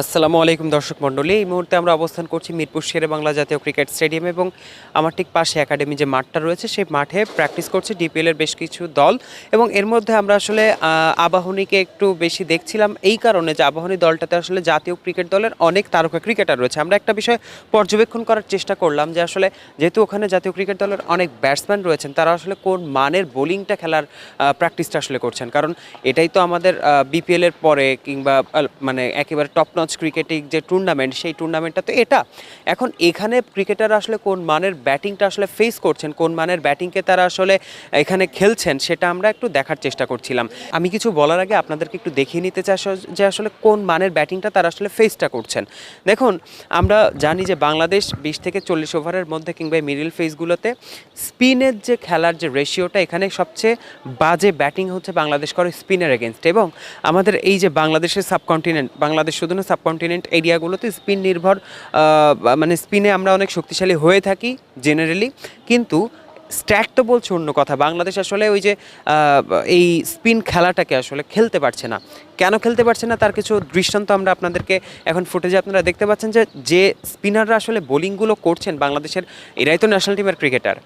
আসসালামু আলাইকুম দর্শক মণ্ডলী। এই মুহূর্তে আমরা অবস্থান করছি মিরপুর শেরে বাংলা জাতীয় ক্রিকেট স্টেডিয়াম এবং আমার ঠিক পাশে একাডেমি যে মাঠটা রয়েছে, সেই মাঠে প্র্যাকটিস করছে ডিপিএল এর বেশ কিছু দল এবং এর মধ্যে আমরা আসলে আবাহনীকে একটু বেশি দেখছিলাম। এই কারণে যে আবাহনী দলটাতে আসলে জাতীয় ক্রিকেট দলের অনেক তারকা ক্রিকেটার রয়েছে। আমরা একটা বিষয় পর্যবেক্ষণ করার চেষ্টা করলাম যে আসলে যেহেতু ওখানে জাতীয় ক্রিকেট দলের অনেক ব্যাটসম্যান রয়েছেন, তারা আসলে কোন মানের বোলিংটা খেলার প্র্যাকটিসটা আসলে করছেন? কারণ এটাই তো আমাদের বিপিএল এর পরে কিংবা মানে একেবারে টপ নচ ক্রিকেটিং যে টুর্নামেন্ট সেই টুর্নামেন্টটা তো এটা। এখন এখানে ক্রিকেটার আসলে কোন মানের ব্যাটিংটা আসলে ফেস করছেন, কোন মানের ব্যাটিংকে তারা আসলে এখানে খেলছেন, সেটা আমরা একটু দেখার চেষ্টা করছিলাম। আমি কিছু বলার আগে আপনাদেরকে একটু দেখিয়ে নিতে চাই যে আসলে কোন মানের ব্যাটিংটা তারা আসলে ফেসটা করছেন। দেখুন, আমরা জানি যে বাংলাদেশ বিশ থেকে চল্লিশ ওভারের মধ্যে কিংবা মিডিল ফেসগুলোতে স্পিনের যে খেলার যে রেশিওটা এখানে সবচেয়ে বাজে ব্যাটিং হচ্ছে বাংলাদেশ করে স্পিনের এগেনস্ট এবং আমাদের এই যে বাংলাদেশের সাবকন্টিনেন্ট বাংলাদেশ শুধু না সাবকন্টিনেন্ট এরিয়াগুলোতে স্পিন নির্ভর মানে স্পিনে আমরা অনেক শক্তিশালী হয়ে থাকি জেনারেলি কিন্তু স্ট্যাট তো বলছে অন্য কথা। বাংলাদেশ আসলে ওই যে এই স্পিন খেলাটাকে আসলে খেলতে পারছে না। কেন খেলতে পারছে না? তার কিছু দৃষ্টান্ত আমরা আপনাদেরকে এখন ফুটেজে আপনারা দেখতে পাচ্ছেন যে যে স্পিনাররা আসলে বোলিংগুলো করছেন বাংলাদেশের, এরাই তো ন্যাশনাল টিমের ক্রিকেটার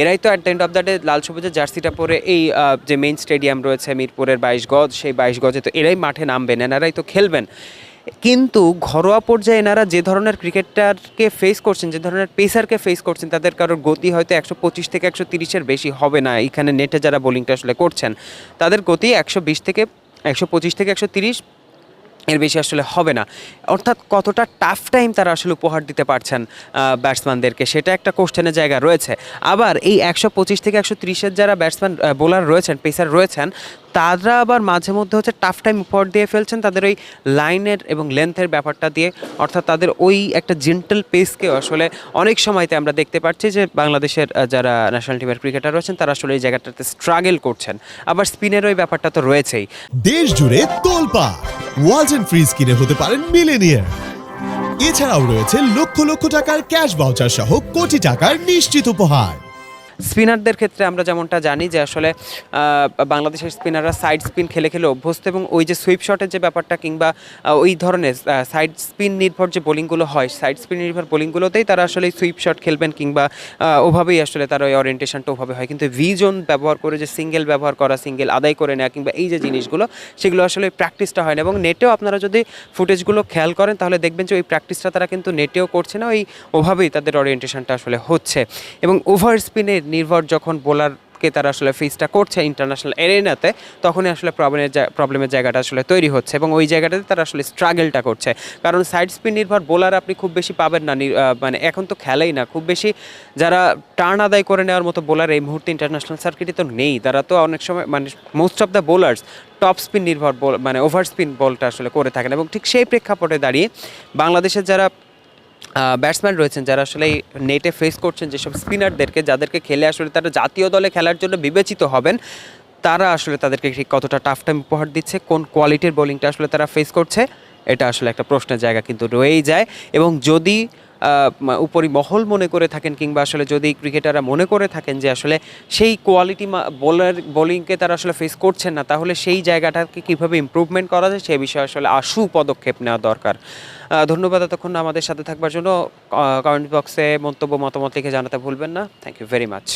এরাই তো at the end of the day লাল সবুজের জার্সিটা পরে এই যে মেইন স্টেডিয়াম রয়েছে মিরপুরের বাইশ গজ, সেই বাইশ গজে তো এরাই মাঠে নামবেন, এনারাই তো খেলবেন। কিন্তু ঘরোয়া পর্যায়ে এনারা যে ধরনের ক্রিকেটারকে ফেস করছেন, যে ধরনের পেসারকে ফেস করছেন, তাদের কারোর গতি হয়তো একশো পঁচিশ থেকে একশো তিরিশের বেশি হবে না। এখানে নেটে যারা বোলিংটা আসলে করছেন, তাদের গতি একশো বিশ থেকে একশো পঁচিশ থেকে একশো তিরিশ এর বেশি আসলে হবে না। অর্থাৎ কতটা টাফ টাইম তারা আসলে উপহার দিতে পারছেন ব্যাটসম্যানদেরকে সেটা একটা কোশ্চেনের জায়গা রয়েছে। আবার এই একশো পঁচিশ থেকে একশো তিরিশের যারা ব্যাটসম্যান বোলার রয়েছেন পেসার রয়েছেন তারা আবার মাঝে মধ্যে হচ্ছে টাফ টাইম উপহার দিয়ে ফেলছেন তাদের ওই লাইনের এবং লেন্থের ব্যাপারটা দিয়ে। অর্থাৎ তাদের ওই একটা জেন্টাল পেসকেও আসলে অনেক সময়তে আমরা দেখতে পাচ্ছি যে বাংলাদেশের যারা ন্যাশনাল টিমের ক্রিকেটার রয়েছেন, তারা আসলে এই জায়গাটাতে স্ট্রাগল করছেন। আবার স্পিনের ওই ব্যাপারটা তো রয়েছেই। দেশ জুড়ে তোলপা ওয়ালটন ফ্রিজ কিনে হতে পারেন মিলেনিয়ার। এছাড়াও রয়েছে লক্ষ লক্ষ টাকার ক্যাশ বাউচার সহ কোটি টাকার নিশ্চিত উপহার। স্পিনারদের ক্ষেত্রে আমরা যেমনটা জানি যে আসলে বাংলাদেশের স্পিনাররা সাইড স্পিন খেলে খেলে অভ্যস্ত এবং ওই যে সুইপ শটের যে ব্যাপারটা কিংবা ওই ধরনের সাইড স্পিন নির্ভর যে বোলিংগুলো হয় সাইড স্পিন নির্ভর বোলিংগুলোতেই তারা আসলে সুইপ শট খেলবেন কিংবা ওভাবেই আসলে তার ওই অরিয়েন্টেশনটা ওভাবে হয়। কিন্তু ভি জোন ব্যবহার করে যে সিঙ্গেল ব্যবহার করা সিঙ্গেল আদায় করে নেওয়া কিংবা এই যে জিনিসগুলো, সেগুলো আসলে প্র্যাকটিসটা হয় না এবং নেটেও আপনারা যদি ফুটেজগুলো খেয়াল করেন তাহলে দেখবেন যে ওই প্র্যাকটিসটা তারা কিন্তু নেটেও করছে না, ওই ওভাবেই তাদের অরিয়েন্টেশনটা আসলে হচ্ছে। এবং ওভার স্পিনে নির্ভর যখন বোলারকে তারা আসলে ফেসটা করছে ইন্টারন্যাশনাল এরিনাতে তখনই আসলে প্রবলেমের প্রবলেমের জায়গাটা আসলে তৈরি হচ্ছে এবং ওই জায়গাটাতে তারা আসলে স্ট্রাগলটা করছে। কারণ সাইড স্পিন নির্ভর বোলার আপনি খুব বেশি পাবেন না মানে এখন তো খেলেই না, খুব বেশি যারা টার্ন আদায় করে নেওয়ার মতো বোলার এই মুহূর্তে ইন্টারন্যাশনাল সার্কিটে তো নেই। তারা তো অনেক সময় মানে most of the bowlers top spin নির্ভর বল মানে ওভার স্পিন বলটা আসলে করে থাকেন এবং ঠিক সেই প্রেক্ষাপটে দাঁড়িয়ে বাংলাদেশের যারা ব্যাটসম্যান রয়েছেন যারা আসলে নেটে ফেস করছেন যেসব স্পিনারদেরকে যাদেরকে খেলে আসলে তারা জাতীয় দলে খেলার জন্য বিবেচিত হবেন, তারা আসলে তাদেরকে ঠিক কতটা টাফ টাইম উপহার দিচ্ছে, কোন কোয়ালিটির বোলিংটা আসলে তারা ফেস করছে, এটা আসলে একটা প্রশ্নের জায়গা কিন্তু রয়েই যায়। এবং যদি উপরি মহল মনে করে থাকেন কিংবা আসলে যদি ক্রিকেটাররা মনে করে থাকেন যে আসলে সেই কোয়ালিটি বোলার বোলিংকে তারা আসলে ফেস করছেন না, তাহলে সেই জায়গাটাকে কীভাবে ইম্প্রুভমেন্ট করা যায় সেই বিষয়ে আসলে আশু পদক্ষেপ নেওয়া দরকার। ধন্যবাদ এতক্ষণ আমাদের সাথে থাকবার জন্য। কমেন্ট বক্সে মন্তব্য, মতামত লিখে জানাতে ভুলবেন না। Thank you very much